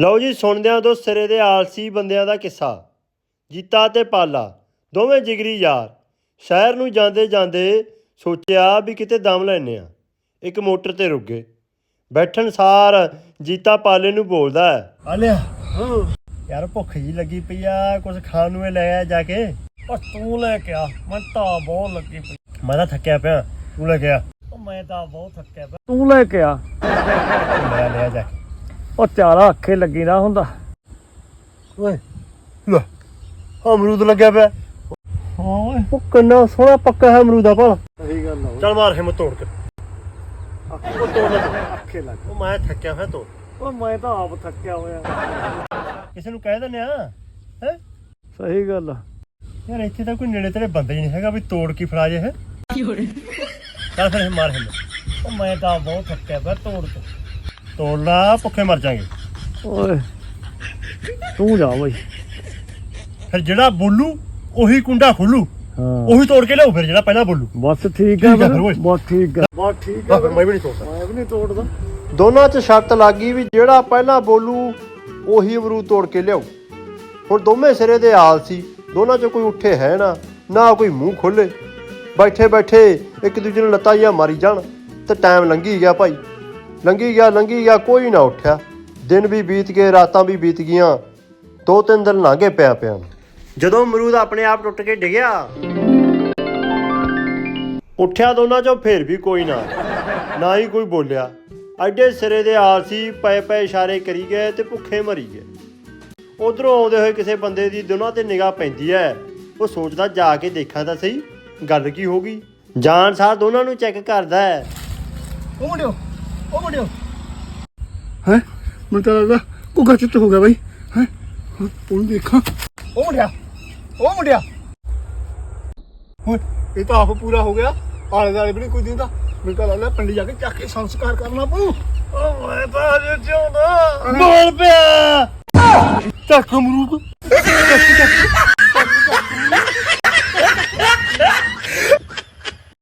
ਲਓ ਜੀ ਸੁਣਦਿਆਂ ਦੋ ਸਿਰੇ ਦੇ ਆਲਸੀ ਬੰਦਿਆਂ ਦਾ ਕਿੱਸਾ। ਜੀਤਾ ਤੇ ਪਾਲਾ ਦੋਵੇਂ ਜਿਗਰੀ ਯਾਰ। ਸ਼ਹਿਰ ਨੂੰ ਜਾਂਦੇ ਜਾਂਦੇ ਸੋਚਿਆ ਵੀ ਕਿਤੇ ਦਮ ਲੈਨੇ ਆ ਇੱਕ ਮੋਟਰ ਤੇ ਰੁਕ ਗਏ। ਬੈਠਣ ਸਾਰ ਜੀਤਾ ਪਾਲੇ ਨੂੰ ਬੋਲਦਾ ਹੈ ਆਲਿਆ ਯਾਰ ਭੁੱਖ ਜੀ ਲੱਗੀ ਪਈ ਆ ਕੁਝ ਖਾਣ ਨੂੰ ਇਹ ਲੈ ਆ ਜਾ ਕੇ। ਉਹ ਤੂੰ ਲੈ ਕੇ ਆ ਮੈਂ ਤਾਂ ਬਹੁਤ ਲੱਗੀ ਪਈ। ਮੈਂ ਤਾਂ ਥੱਕਿਆ ਪਿਆ ਤੂੰ ਲੈ ਗਿਆ ਉਹ ਮੈਂ ਤਾਂ ਬਹੁਤ ਥੱਕਿਆ ਪਿਆ। ਤੂੰ ਲੈ ਕੇ ਆ। ਲੈ ਲਿਆ ਜਾ ਕੇ। ਉਹ ਚਾਰਾ ਅੱਖੇ ਲੱਗੀ ਨਾ ਹੁੰਦਾ। ਓਏ ਲੈ ਅਮਰੂਦ ਲੱਗਿਆ ਪਿਆ। ਓਏ। ਉਹ ਕਿੰਨਾ ਸੋਹਣਾ ਪੱਕਾ ਹੈ ਅਮਰੂਦ ਦਾ ਭਲਾ। ਸਹੀ ਗੱਲ ਆ ਚੱਲ ਮਾਰ ਹਿੰਮਤ ਤੋੜ ਕੇ। ਉਹ ਤੋੜ ਲੈ ਅੱਖੇ ਲੱਗ। ਉਹ ਮੈਂ ਥੱਕਿਆ ਹੋਇਆ ਤੋੜ। ਉਹ ਮੈਂ ਤਾਂ ਆਪ ਥੱਕਿਆ ਹੋਇਆ। ਕਿਸੇ ਨੂੰ ਕਹਿ ਦਿੰਦੇ ਆ ਹੈ? ਸਹੀ ਗੱਲ ਆ। ਯਾਰ ਇੱਥੇ ਤਾਂ ਕੋਈ ਨੇੜੇ ਤੇਰੇ ਬੰਦੇ ਹੀ ਨਹੀਂ ਹੈਗਾ ਵੀ ਤੋੜ ਕੀ ਫੜਾ ਜੇ ਹੈ? ਚੱਲ ਫਿਰ ਮਾਰ ਹਿੰਮਤ। ਉਹ ਮੈਂ ਤਾਂ ਬਹੁਤ ਥੱਕਿਆ ਪਿਆ ਤੋੜ ਤੇ ਤੋੜ ਲਾ ਭੁੱਖੇ ਮਰ ਜਾਾਂਗੇ। ਓਏ ਤੂੰ ਜਾ ਬਈ। ਫਿਰ ਜਿਹੜਾ ਬੋਲੂ ਉਹੀ ਕੁੰਡਾ ਖੋਲੂ। ਹਾਂ। ਉਹੀ ਤੋੜ ਕੇ ਲਿਆਓ ਫਿਰ ਜਿਹੜਾ ਪਹਿਲਾਂ ਬੋਲੂ। ਬਸ ਠੀਕ ਆ ਆ ਫਿਰ ਓਏ। ਬਸ ਠੀਕ ਆ ਬਸ ਠੀਕ ਬਸ ਫਿਰ ਮੈਂ ਵੀ ਨਹੀਂ ਤੋੜਦਾ। ਮੈਂ ਵੀ ਨਹੀਂ ਤੋੜਦਾ। ਦੋਨਾਂ 'ਚ ਸ਼ਰਤ ਲੱਗ ਗਈ ਵੀ ਜਿਹੜਾ ਪਹਿਲਾਂ ਬੋਲੂ ਉਹੀ ਅਮਰੂਦ ਤੋੜ ਕੇ ਲਿਆਓ। ਹੁਣ ਦੋਵੇਂ ਸਿਰੇ ਦੇ ਆਲਸੀ ਦੋਨਾਂ 'ਚ ਕੋਈ ਉੱਠੇ ਹੈ ਨਾ ਨਾ ਕੋਈ ਮੂੰਹ ਖੋਲੇ। ਬੈਠੇ ਬੈਠੇ ਇੱਕ ਦੂਜੇ ਨੂੰ ਲੱਤਾਂ ਜਿਹਾ ਮਾਰੀ ਜਾਣ ਤੇ ਟਾਈਮ ਲੰਘੀ ਗਿਆ ਭਾਈ। ਲੰਘੀ ਗਿਆ ਲੰਘੀ ਗਿਆ, ਕੋਈ ਨਾ ਉੱਠਿਆ। ਦਿਨ ਵੀ ਬੀਤ ਗਏ, ਰਾਤਾਂ ਵੀ ਬੀਤ ਗਈਆਂ। ਦੋ ਤਿੰਨ ਦਿਨ ਲੰਘੇ ਪਿਆ ਪਿਆ ਜਦੋਂ ਅਮਰੂਦ ਆਪਣੇ ਆਪ ਟੁੱਟ ਕੇ ਡਿੱਗਿਆ, ਉੱਠਿਆ ਦੋਨਾਂ ਚੋਂ ਫੇਰ ਵੀ ਕੋਈ ਨਾ। ਨਾ ਹੀ ਕੋਈ ਬੋਲਿਆ। ਐਡੇ ਸਿਰੇ ਦੇ ਆਲਸੀ ਪਏ ਪਏ ਇਸ਼ਾਰੇ ਕਰੀ ਗਏ ਤੇ ਭੁੱਖੇ ਮਰੀ ਗਏ। ਉਧਰੋਂ ਆਉਂਦੇ ਹੋਏ ਕਿਸੇ ਬੰਦੇ ਦੀ ਦੋਨਾਂ ਤੇ ਨਿਗਾਹ ਪੈਂਦੀ ਹੈ ਉਹ ਸੋਚਦਾ, ਜਾ ਕੇ ਦੇਖਾਂ ਤਾਂ ਸਹੀ, ਗੱਲ ਕੀ ਹੋ ਗਈ? ਜਾਣ ਸਾਰ ਦੋਨਾਂ ਨੂੰ ਚੈੱਕ ਕਰਦਾ ਹੈ ਉਹ? ਮੁੰਡਿਓ ਉਹ ਮੁੰਡਿਓ। ਹੈ? ਮੈਨੂੰ ਤਾਂ ਲੱਗਦਾ ਕੁੱਗਾ ਚਿੱਤ ਹੋ ਗਿਆ ਬਾਈ। ਹੈ? ਉਹਨੂੰ ਦੇਖਾਂ। ਉਹ ਮੁੰਡਿਆ। ਉਹ ਮੁੰਡਿਆ। ਓਏ ਇਹ ਤਾਂ ਆਪ ਪੂਰਾ ਹੋ ਗਿਆ। ਆਲੇ ਦਾਲੇ ਵੀ ਨਹੀਂ ਕੋਈ ਦਿੰਦਾ। ਮੈਨੂੰ ਤਾਂ ਲੱਗਦਾ ਪਿੰਡ ਜਾ ਕੇ ਚੱਕ ਕੇ ਸੰਸਕਾਰ ਕਰਨਾ ਪਊ ਉਹ ਮੈਂ ਤਾਂ ਜਿਉਂਦਾ। ਬੋਲ ਪਿਆ। ਚੱਕ ਅਮਰੂਦ।